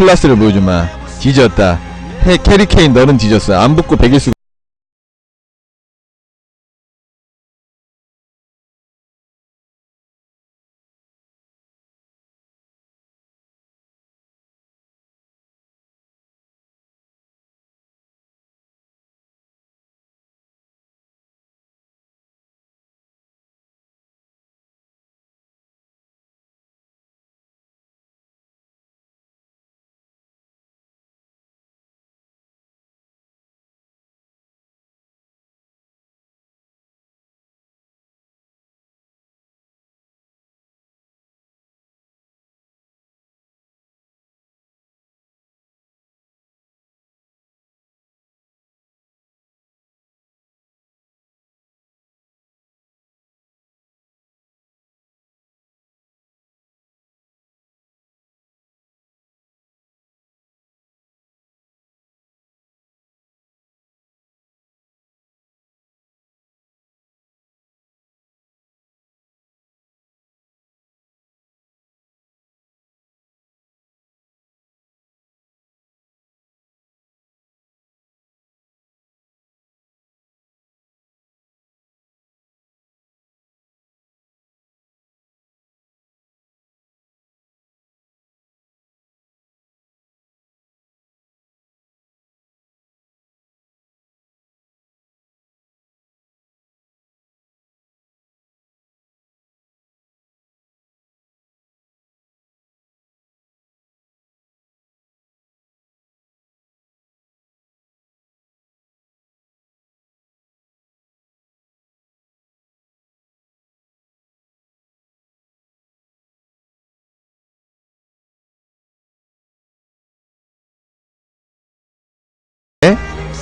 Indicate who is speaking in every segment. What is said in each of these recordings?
Speaker 1: 클라스를 보여주마. 뒤졌다. 해, 캐리케인 너는 뒤졌어. 안 붙고 백일 수가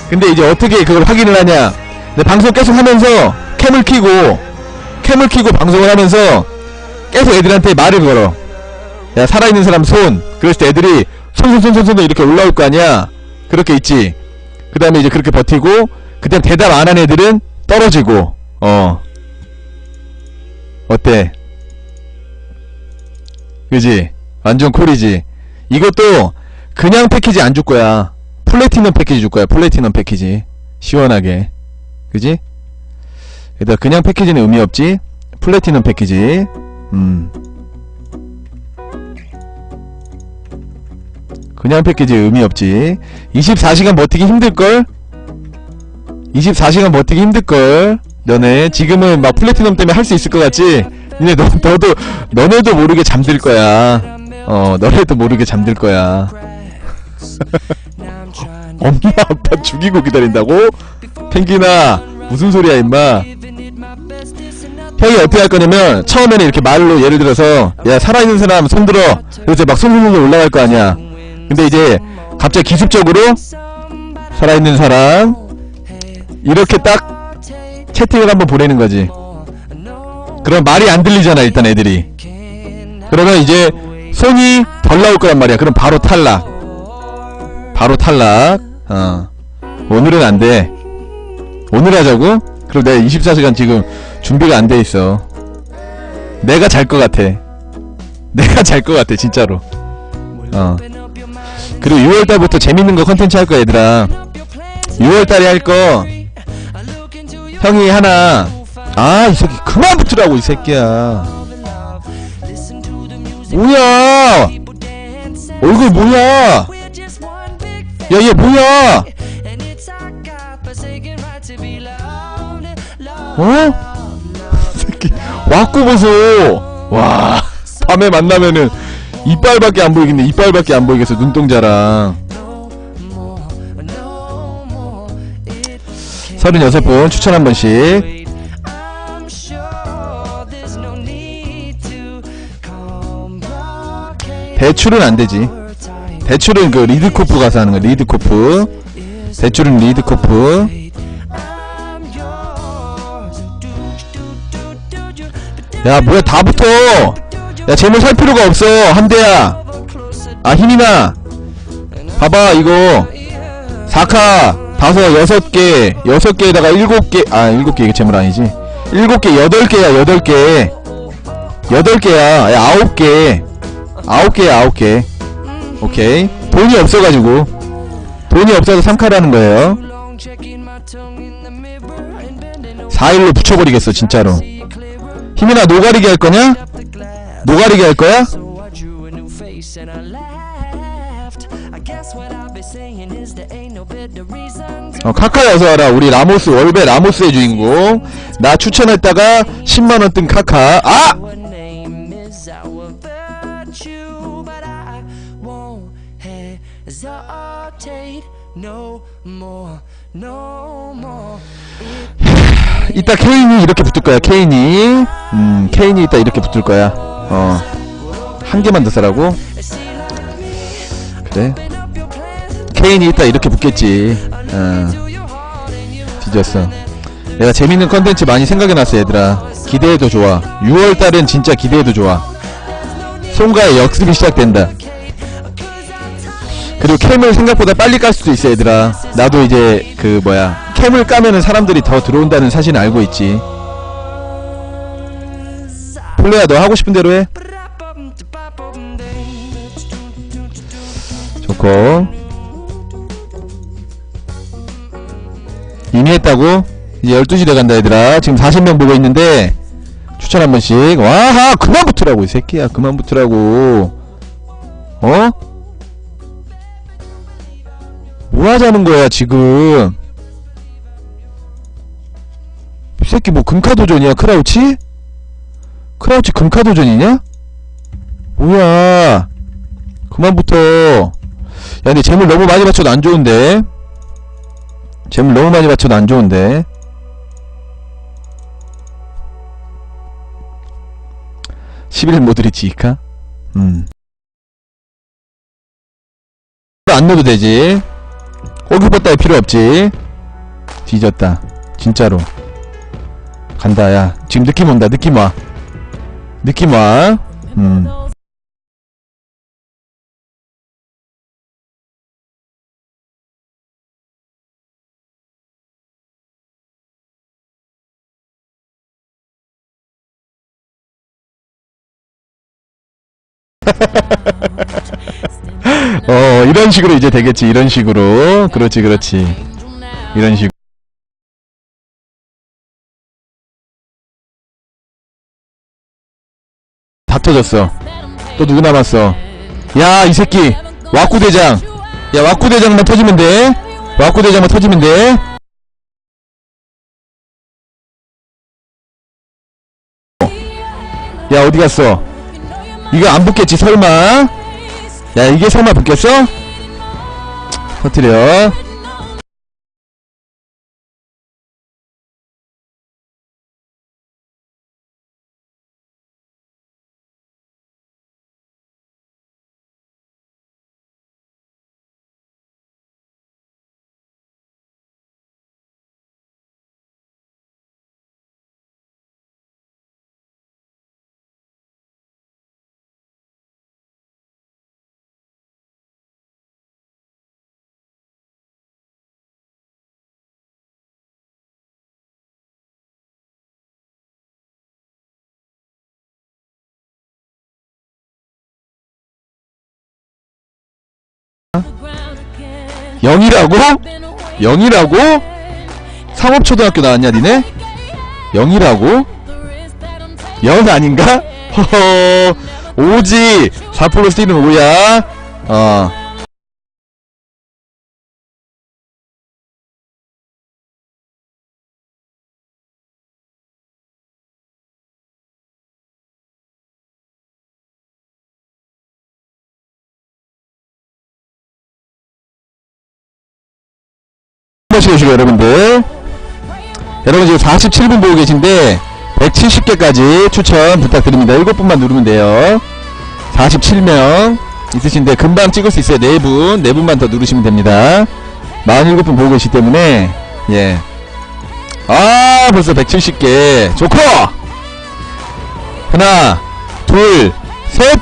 Speaker 1: 근데 이제 어떻게 그걸 확인을 하냐? 방송 계속 하면서 캠을 키고 캠을 키고 방송을 하면서 계속 애들한테 말을 걸어. 야 살아있는 사람 손. 그랬을 때 애들이 손손손손손 이렇게 올라올 거 아니야? 그렇게 있지. 그 다음에 이제 그렇게 버티고 그 다음 대답 안 한 애들은 떨어지고. 어. 어때? 그지? 완전 콜이지. 이것도 그냥 패키지 안 줄 거야 플래티넘 패키지 줄 거야 플래티넘 패키지. 시원하게. 그지? 일단 그냥 패키지는 의미 없지? 플래티넘 패키지. 음. 그냥 패키지 의미 없지. 24시간 버티기 힘들걸? 24시간 버티기 힘들걸? 너네 지금은 막 플래티넘 때문에 할 수 있을 것 같지? 니네 너, 너도 너네도 모르게 잠들 거야. 어 너네도 모르게 잠들 거야 엄마 아빠 죽이고 기다린다고? 펭귄아 무슨 소리야 임마? 형이 어떻게 할 거냐면 처음에는 이렇게 말로 예를 들어서 야 살아있는 사람 손들어. 그래서 막 손손손 올라갈 거 아니야. 근데 이제 갑자기 기습적으로 살아있는 사람 이렇게 딱 채팅을 한번 보내는 거지. 그럼 말이 안 들리잖아 일단 애들이. 그러면 이제 손이 덜 나올 거란 말이야. 그럼 바로 탈락. 바로 탈락 어. 오늘은 안 돼. 오늘 하자고? 그럼 내가 24시간 지금 준비가 안 돼 있어. 내가 잘 것 같아. 내가 잘 것 같아 진짜로. 어. 그리고 6월달부터 재밌는 거 컨텐츠 할 거야 얘들아. 6월달에 할 거. 형이 하나. 아 이 새끼 그만 붙으라고 이 새끼야. 뭐야? 얼굴 뭐야 야얘 뭐야? 어? 새끼 와꾸 보소. 와 밤에 만나면은 이빨밖에 안 보이겠네. 이빨밖에 안 보이겠어 눈동자랑. 36분 추천 한 번씩. 대출은 안 되지 대출은 그 리드코프 가서 하는 거야 리드코프. 대출은 리드코프. 야 뭐야 다 붙어. 야 재물 살 필요가 없어 한대야. 아 힘이나 봐봐 이거. 4카 다섯 여섯 개. 여섯 개에다가 일곱 개아 일곱 개 이게 재물 아니지. 일곱 개 여덟 개야 여덟 개. 여덟 개야. 야 아홉 개. 아홉 개야 아홉 개 오케이. 돈이 없어가지고. 돈이 없어서 3카라는 거예요. 4일로 붙여버리겠어 진짜로. 희민아 노가리게 할 거냐? 노가리게 할 거야? 어, 카카야 어서와라. 우리 라모스 월배 라모스의 주인공. 나 추천했다가 10만원 뜬 카카. 아! 이따 케인이 이렇게 붙을 거야 케인이. 음 케인이 이따 이렇게 붙을 거야. 어 한 개만 더 써라고? 그래? 케인이 이따 이렇게 붙겠지. 어. 뒤졌어. 내가 재밌는 컨텐츠 많이 생각해놨어 얘들아. 기대해도 좋아. 6월달은 진짜 기대해도 좋아. 송가의 역습이 시작된다 그리고 캠을 생각보다 빨리 깔 수도 있어 얘들아. 나도 이제 그 뭐야 캠을 까면은 사람들이 더 들어온다는 사실은 알고 있지. 폴레야 너 하고 싶은 대로 해. 좋고. 이미 했다고? 이제 12시 돼간다 얘들아. 지금 40명 보고 있는데 추천 한 번씩. 와하 그만 붙으라고 이 새끼야. 그만 붙으라고. 어? 뭐 하자는 거야 지금? 이 새끼 뭐 금카도전이야 크라우치? 크라우치 금카도전이냐? 뭐야? 그만 붙어 야 근데 재물 너무 많이 받쳐도 안 좋은데. 재물 너무 많이 받쳐도 안 좋은데. (11 모드리치 이카) 음. 안 넣어도 되지 호기버 따위 필요 없지. 뒤졌다. 진짜로. 간다 야. 지금 느낌 온다. 느낌 와. 느낌 와. 음. 어 이런 식으로 이제 되겠지 이런 식으로. 그렇지 그렇지. 이런 식으로. 다 터졌어. 또 누구 남았어? 야 이 새끼. 와꾸대장. 야 와꾸대장만 터지면 돼. 와꾸대장만 터지면 돼. 야 어디 갔어? 이거 안 붙겠지 설마? 야 이게 설마 붙겠어? 터트려 영이라고? 영이라고? 상업초등학교 나왔냐 니네? 영이라고? 영 아닌가? 허허 오지 4 플러스 1은 5야 어 한번씩 오시고 여러분들. 여러분 지금 47분 보고 계신데 170개까지 추천 부탁드립니다. 7분만 누르면 돼요. 47명 있으신데 금방 찍을 수 있어요. 4분 4분만 더 누르시면 됩니다. 47분 보고 계시기 때문에 예 아 벌써 170개. 좋고! 하나 둘셋